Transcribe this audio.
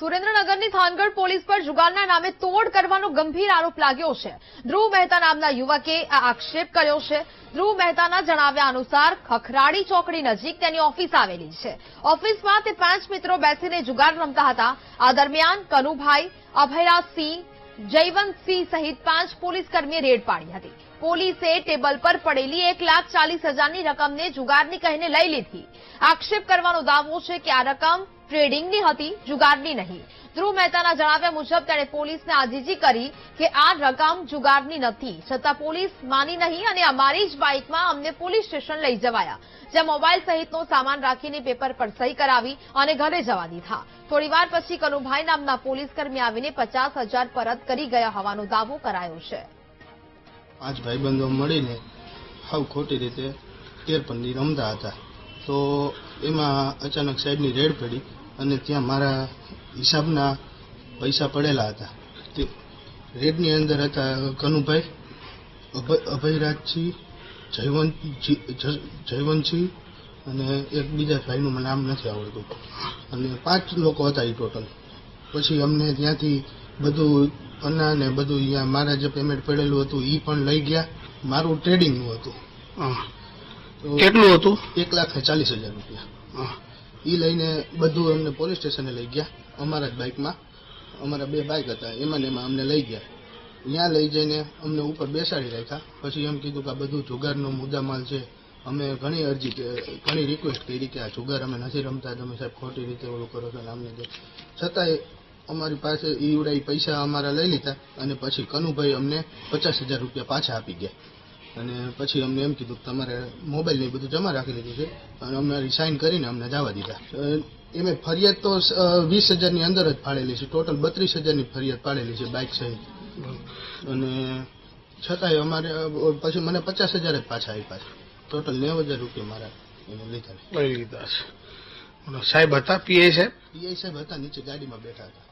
સુરેન્દ્રનગરની Thangadh police પર જુગારના નામે તોડ કરવાનો ગંભીર આરોપ લાગ્યો છે. ધ્રુવ મહેતા નામના યુવકે આ આક્ષેપ કર્યો છે. ધ્રુવ મહેતાના જણાવ્યા અનુસાર ખખરાડી ચોકડી નજીક તેની ઓફિસ આવેલી છે. ઓફિસમાં તે પાંચ મિત્રો બેસીને જુગાર રમતા હતા. આ દરમિયાન કનુભાઈ, અભયરાજસિંહ, જયવંતસિંહ સહિત પાંચ પોલીસ કર્મીએ રેડ પાડી હતી. પોલીસે ટેબલ પર પડેલી એક લાખ ચાલીસ હજારની રકમને જુગારની કહીને લઈ લીધી. આક્ષેપ કરવાનો દાવો છે કે આ રકમ ટ્રેડિંગની હતી, જુગારની નહીં. ધ્રુવ મહેતાના જણાવ્યા મુજબ તેણે પોલીસને આજીજી કરી કે આ રકમ જુગારની નથી. છતાં પોલીસ માની નહીં અને અમારી જ બાઇકમાં અમને પોલીસ સ્ટેશન લઈ જવાયા, જ્યાં મોબાઈલ સહિતનો સામાન રાખીને પેપર પર સહી કરાવી અને ઘરે જવા દીધા થોડીવાર પછી કનુભાઈ નામના પોલીસકર્મી આવીને પચાસ હજાર પરત કરી ગયા હોવાનો દાવો કરાયો છે. પાંચ ભાઈબંધો મળીને હાવ ખોટી રીતે તેરપંદી રમતા હતા. તો એમાં અચાનક સાહેબની રેડ પડી અને ત્યાં મારા હિસાબના પૈસા પડેલા હતા. તે રેડની અંદર હતા કનુભાઈ, અભય, અભયરાજસિંહ જયવંત જયવંતસિંહ અને એક બીજા ભાઈનું મને નામ નથી આવડતું. અને પાંચ લોકો હતા એ ટોટલ પછી અમને ત્યાંથી બધું પન્ના ને બધું અહીંયા મારા જે પેમેન્ટ પડેલું હતું એ પણ લઈ ગયા. મારું ટ્રેડિંગનું હતું. હા. કેટલું હતું? એક લાખ ચાલીસ હજાર રૂપિયા. એ લઈને બધું અમને પોલીસ સ્ટેશને લઈ ગયા અમારા જ બાઇકમાં અમારા બે બાઇક હતા એમાં ને એમાં અમને લઈ ગયા. ત્યાં લઈ જઈને અમને ઉપર બેસાડી રાખ્યા. પછી એમ કીધું કે આ બધું જુગારનો મુદ્દામાલ છે. અમે ઘણી અરજી ઘણી રિક્વેસ્ટ કરી કે આ જુગાર અમે નથી રમતા તમે સાહેબ ખોટી રીતે ઓલું કરો છો અમને આમને છતાંય અમારી પાસે ઈવડાઈ પૈસા અમારા લઈ લીધા અને પછી કનુભાઈ અમને પચાસ હજાર રૂપિયા પાછા આપી ગયા. અને પછી અમને એમ કીધું કે તમારે મોબાઈલ ને બધું જમા રાખી લીધું છે. અને અમને સાઇન કરીને અમને જવા દીધા. એમે ફરિયાદ તો વીસ હજારની અંદર જ પાડેલી છે. ટોટલ બત્રીસ હજારની ફરિયાદ પાડેલી છે બાઇક સહિત. અને છતાંય અમારે પછી મને પચાસ હજાર જ પાછા આપ્યા છે. ટોટલ નેવ હજાર રૂપિયા મારા એને લીધા લીધા છે. સાહેબ હતા પીઆઈ સાહેબ? પીઆઈ સાહેબ હતા નીચે ગાડીમાં બેઠા હતા.